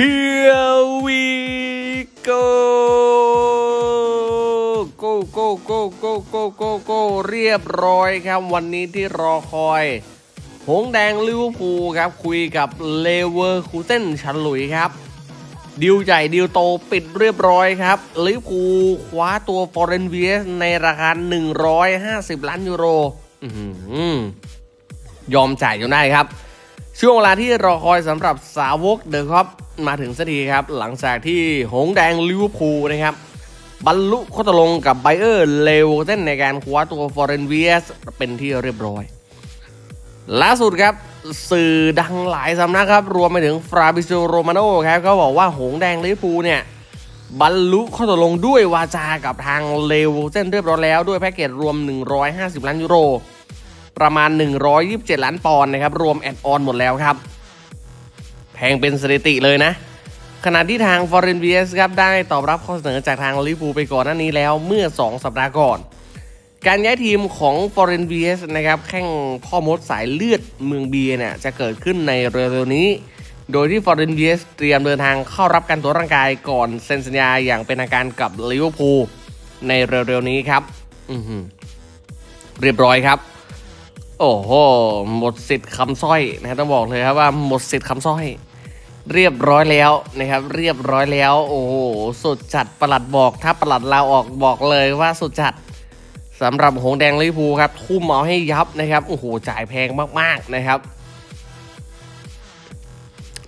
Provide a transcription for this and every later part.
Here we go go go go go go go go เรียบร้อยครับวันนี้ที่รอคอย หงแดงลิเวอร์พูลครับ คุยกับเลเวอร์คูเซนชันหลุยครับ ดิวใหญ่ดิวโตปิดเรียบร้อยครับลิเวอร์พูลคว้าตัวฟอร์เรนเวียสในราคา 150 ล้านยูโรอื้อหือยอมจ่ายจนได้ครับ ช่วงเวลาที่รอคอยสำหรับสาวกเดอะครับมาถึงสักทีครับ หลังจากที่หงแดงลิเวอร์พูลนะครับ บรรลุข้อตกลงกับไบเออร์เลวเส้นในการคว้าตัวฟอร์เรนเวียสเป็นที่เรียบร้อย ล่าสุดครับสื่อดังหลายสำนักครับ รวมไปถึงฟราบิโซโรมาโนครับก็บอกว่าหงแดงลิเวอร์พูลเนี่ยบรรลุข้อตกลงด้วยวาจากับทางเลวเส้นเรียบร้อยแล้วด้วยแพ็กเกจรวม 150 ล้านยูโร ประมาณ 127 ล้านปอนด์นะครับ รวมแอดออนหมดแล้วครับ แพงเป็นสถิติเลยนะ ขณะที่ทางฟอร์เรนเวียสครับได้ตอบรับข้อเสนอจากทางลิเวอร์พูลไปก่อนหน้านี้แล้วเมื่อ 2 สัปดาห์ก่อน การย้ายทีมของ f o r e n v s นะครับแข่งพ่อมดสายเลือดเมืองเบียเนี่ยจะเกิดขึ้นในเร็วๆนี้โดยที่ f o r e n v s เตรียมเดินทางเข้ารับการตรวจร่างกายก่อนเซ็นสัญญาอย่างเป็นทางการกับลิเวอร์พูลในเร็วๆนี้ครับ เรียบร้อยครับ โอ้โห หมดสิทธิ์คำสร้อยนะต้องบอกเลยครับว่าหมดสิทธิ์คำสร้อย เรียบร้อยแล้วนะครับ เรียบร้อยแล้ว โอ้โห สุดจัดประหลัดบอก ถ้าประหลัดลาออกบอกเลยว่าสุดจัดสำหรับหงแดงลิพูครับ ทุ่มเอาให้ยับนะครับ โอ้โห จ่ายแพงมากๆนะครับ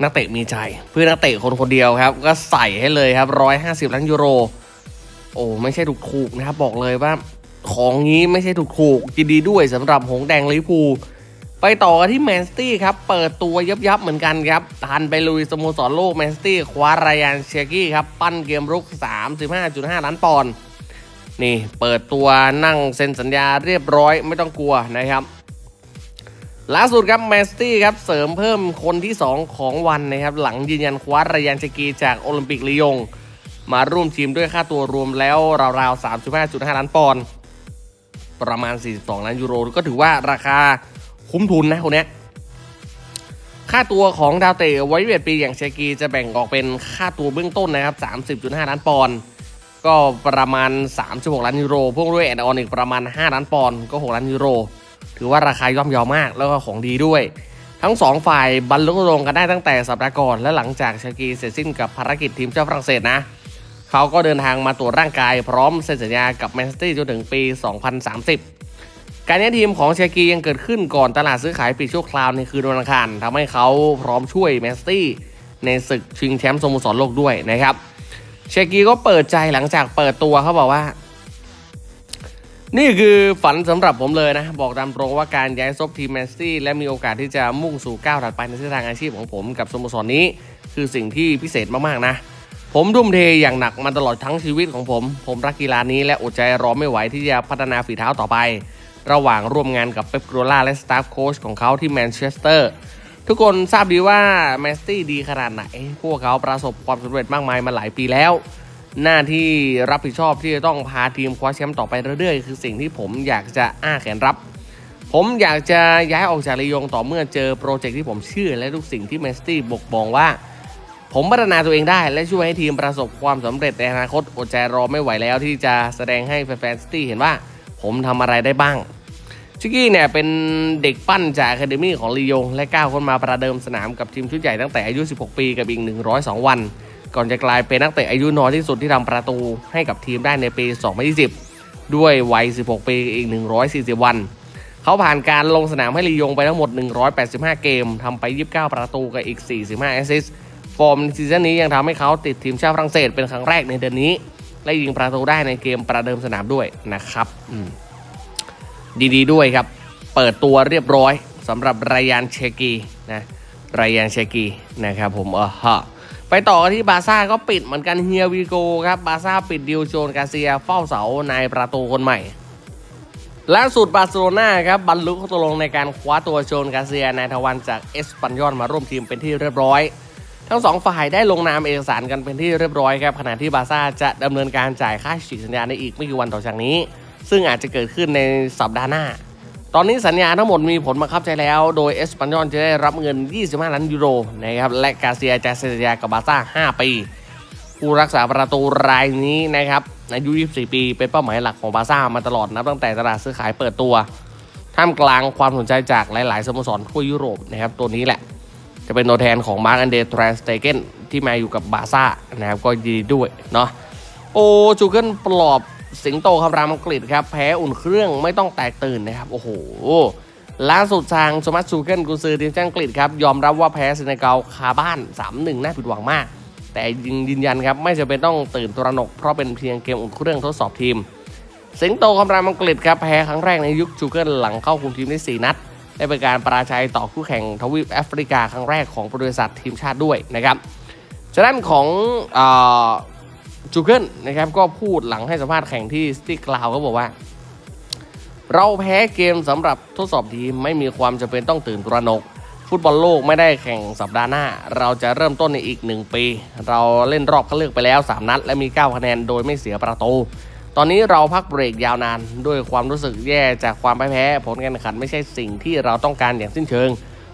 นักเตะมีใจ เพื่อนักเตะคนคนเดียวครับ ก็ใส่ให้เลยครับร้อยห้าสิบล้านยูโร โอ้ไม่ใช่ถูกๆนะครับ บอกเลยว่า ของนี้ไม่ใช่ถูกๆยินดีด้วยสำหรับหงแดงลิพู ไปต่อกันที่แมนสตี้ครับ เปิดตัวยับยับเหมือนกันครับทันไปลุยสโมสรโลกแมนสตี้คว้ารายานเชียกี้ครับ ปั้นเกมรุก 35.5 ล้านปอนด์นี่เปิดตัวนั่งเซ็นสัญญาเรียบร้อยไม่ต้องกลัวนะครับล่าสุดครับแมนสตี้ครับเสริมเพิ่มคนที่ 2 ของวันนะครับ หลังยืนยันคว้ารายานเชียกีจากโอลิมปิกลียง มาร่วมทีมด้วยค่าตัวรวมแล้วราวๆ 35.5 ล้านปอนด์ ประมาณ 42 ล้านยูโร ก็ถือว่าราคาคุ้มทุนนะคนนี้ค่าตัวของดาวเตะไว้เวทปีอย่างเชกีจะแบ่งออกเป็นค่าตัวเบื้องต้นนะครับ 30.5 ล้านปอนด์ก็ประมาณ 36 ล้านยูโรพ่วงด้วยแอดออนอีกประมาณ 5 ล้านปอนด์ก็ 6 ล้านยูโร ถือว่าราคาย่อมเยาวมากแล้วก็ของดีด้วย ทั้ง 2 ฝ่ายบรรลุตกลงกันได้ตั้งแต่สัปดาห์ก่อนและหลังจากเชกีเสร็จสิ้นกับภารกิจทีมเจ้าฝรั่งเศสนะ เขาก็เดินทางมาตรวจร่างกายพร้อมเซ็นสัญญากับแมนเชสเตอร์จนถึงปี 2030 การย้ายทีมของเชกียังเกิดขึ้นก่อนตลาดซื้อขายปิดชั่วคราวในคืนวันอังคารทำให้เขาพร้อมช่วยแมนเชสเตอร์ในศึกชิงแชมป์สโมสรโลกด้วยนะครับเชกีก็เปิดใจหลังจากเปิดตัวเขาบอกว่า นี่คือฝันสำหรับผมเลยนะ บอกตามตรงว่าการย้ายซบทีมแมนซี่และมีโอกาสที่จะมุ่งสู่ก้าวถัดไปในเส้นทางอาชีพของผมกับสโมสรนี้ คือสิ่งที่พิเศษมากๆนะ ผมทุ่มเทอย่างหนักมาตลอดทั้งชีวิตของผม ผมรักกีฬานี้และอดใจรอไม่ไหวที่จะพัฒนาฝีเท้าต่อไป ระหว่างร่วมงานกับเป๊ปกัวล่าและสตาฟโค้ชของเขาที่แมนเชสเตอร์ทุกคนทราบดีว่าแมสตี้ดีขนาดไหน พวกเขาประสบความสำเร็จมากมายมาหลายปีแล้ว หน้าที่รับผิดชอบที่จะต้องพาทีมคว้าแชมป์ต่อไปเรื่อยๆ คือสิ่งที่ผมอยากจะอ้าแขนรับ ผมอยากจะย้ายออกจากระยองต่อเมื่อเจอโปรเจกต์ที่ผมเชื่อและทุกสิ่งที่แมสตี้บอกบอกว่า ผมพัฒนาตัวเองได้และช่วยให้ทีมประสบความสำเร็จในอนาคตอดใจรอไม่ไหวแล้วที่จะแสดงให้แฟนๆสตี้เห็นว่าผมทำอะไรได้บ้าง ชิกกี้เนี่ยเป็นเด็กปั้นจากอะคาเดมี่ของลียง และก้าวขึ้นมาประเดิมสนามกับทีมชุดใหญ่ตั้งแต่อายุ 16 ปีกับอีก 102 วัน ก่อนจะกลายเป็นนักเตะอายุน้อยที่สุดที่ทำประตูให้กับทีมได้ในปี 2020 ด้วยวัย 16 ปีอีก 140 วันเขาผ่านการลงสนามให้ลียงไปทั้งหมด 185 เกมทำไป 29 ประตูกับอีก 45 แอสซิสต์ ฟอร์มในซีซั่นนี้ยังทำให้เขาติดทีมชาติฝรั่งเศสเป็นครั้งแรกในเดือนนี้ และยิงประตูได้ในเกมประเดิมสนามด้วยนะครับอืมดีๆด้วยครับ เปิดตัวเรียบร้อยสำหรับรายานเชกีนะรายานเชกีนะครับผมเออฮะไปต่อกันที่บาร์ซ่าก็ปิดเหมือนกันเฮียวีโกครับบาร์ซ่าปิดดิวโจนกาเซียเฝ้าเสานายประตูคนใหม่ล่าสุดบาร์เซโลนาครับบรรลุข้อตกลงในการคว้าตัวโจนกาเซียนายทวันจากเอสปันยอนมาร่วมทีมเป็นที่เรียบร้อย ทั้งสองฝ่ายได้ลงนามเอกสารกันเป็นที่เรียบร้อยครับขณะที่บาร์ซ่าจะดำเนินการจ่ายค่าฉีกสัญญาในอีกไม่กี่วันต่อจากนี้ ซึ่งอาจจะเกิดขึ้นในสัปดาห์หน้า ตอนนี้สัญญาทั้งหมดมีผลบังคับใช้แล้ว โดยเอสปันยอนจะได้รับเงิน 25 ล้านยูโรนะครับและกาเซียจะเซ็นสัญญากับบาร์ซ่า 5 ปีผู้รักษาประตูรายนี้นะครับอายุ 24 ปีเป็นเป้าหมายหลักของบาร์ซ่ามาตลอดนับตั้งแต่ตลาดซื้อขายเปิดตัวท่ามกลางความสนใจจากหลาย ๆ สโมสรทั่วยุโรปนะครับตัวนี้แหละ จะเป็นตัวแทนของมาร์กอันเดร์ทรสเตเกนที่มาอยู่กับบาซ่านะครับก็ยินดีด้วยเนาะโอจูเกิลปลอบสิงโตคำรามอังกฤษครับ แพ้อุ่นเครื่องไม่ต้องแตกตื่นนะครับ โอ้โห ล่าสุดทางโทมัสจูเกิลกุซือทีมชาติอังกฤษครับ ยอมรับว่าแพ้เซเนกัลคาบ้าน 3-1 น่าผิดหวังมาก แต่ยิงยืนยันครับ ไม่จำเป็นต้องตื่นตระหนก เพราะเป็นเพียงเกมอุ่นเครื่องทดสอบทีม สิงโตคำรามอังกฤษครับ แพ้ครั้งแรกในยุคจูเกิลหลังเข้าคุมทีมได้ 4 นัด ได้เป็นการปราชัยต่อคู่แข่งทวีปแอฟริกาครั้งแรกของบริษัททีมชาติด้วยนะครับฉะนั้นของจูเกิลนะครับก็พูดหลังให้สัมภาษณ์แข่งที่สติกลาวก็บอกว่า เราแพ้เกมสำหรับทดสอบทีมไม่มีความจำเป็นต้องตื่นตระหนก ฟุตบอลโลกไม่ได้แข่งสัปดาห์หน้า เราจะเริ่มต้นในอีก 1 ปี เราเล่นรอบคัดเลือกไปแล้ว 3 นัด และมี 9 คะแนนโดยไม่เสียประตู ตอนนี้เราพักเบรกยาวนาน ด้วยความรู้สึกแย่จากความพ่ายแพ้ผลการแข่งขันไม่ใช่สิ่งที่เราต้องการอย่างสิ้นเชิง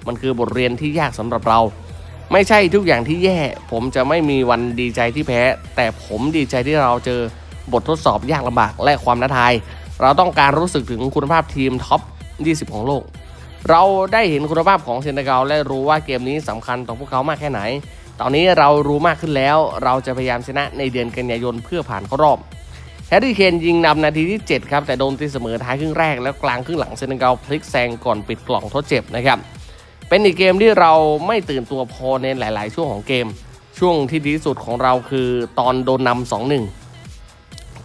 มันคือบทเรียนที่ยากสำหรับเรา ไม่ใช่ทุกอย่างที่แย่ ผมจะไม่มีวันดีใจที่แพ้ แต่ผมดีใจที่เราเจอบททดสอบยากลำบากและความท้าทาย เราต้องการรู้สึกถึงคุณภาพทีมท็อป 20 ของโลก เราได้เห็นคุณภาพของเซนเกัลและรู้ว่าเกมนี้สำคัญต่อพวกเขามากแค่ไหน ตอนนี้เรารู้มากขึ้นแล้ว เราจะพยายามชนะในเดือนกันยายนเพื่อผ่านเข้ารอบ แฮร์รี่เคนยิงนำนาทีที่ 7 ครับ แต่โดนตีเสมอท้ายครึ่งแรกแล้วกลางครึ่งหลังเซนเกัลพลิกแซงก่อนปิดกล่องทดเจ็บนะครับ เป็นอีกเกมที่เราไม่ตื่นตัวพอในหลาย ๆ ช่วงของเกม ช่วงที่ดีที่สุดของเราคือตอนโดนนำสองหนึ่ง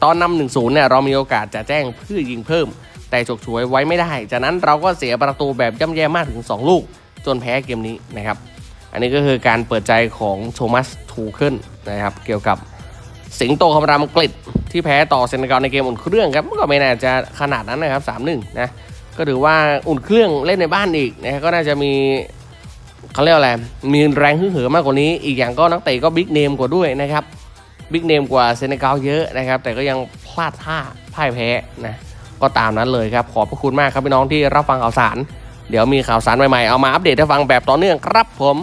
ตอนนำหนึ่งศูนย์เนี่ยเรามีโอกาสจะแจ้งเพื่อยิงเพิ่ม แต่ฉกฉวยไว้ไม่ได้ จากนั้นเราก็เสียประตูแบบย่ำแย่มากถึง 2 ลูก จนแพ้เกมนี้นะครับ อันนี้ก็คือการเปิดใจของโทมัสทูเคิลนะครับเกี่ยวกับ สิงโตคำรามอังกฤษที่แพ้ต่อเซนเกาในเกมอุ่นเครื่องครับก็ไม่น่าจะขนาดนั้นนะครับ3-1นะก็ถือว่าอุ่นเครื่องเล่นในบ้านอีกนะก็น่าจะมีเขาเรียกว่าอะไรมีแรงฮึ่งเหิมมากกว่านี้อีกอย่างก็นักเตะก็บิ๊กเนมกว่าด้วยนะครับบิ๊กเนมกว่าเซเนกัลเยอะนะครับ แต่ก็ยังพลาดท่าพ่ายแพ้นะก็ตามนั้นเลยครับ ขอบพระคุณมากครับพี่น้องที่รับฟังข่าวสาร เดี๋ยวมีข่าวสารใหม่ๆ เอามาอัปเดตให้ฟังแบบต่อเนื่องครับผม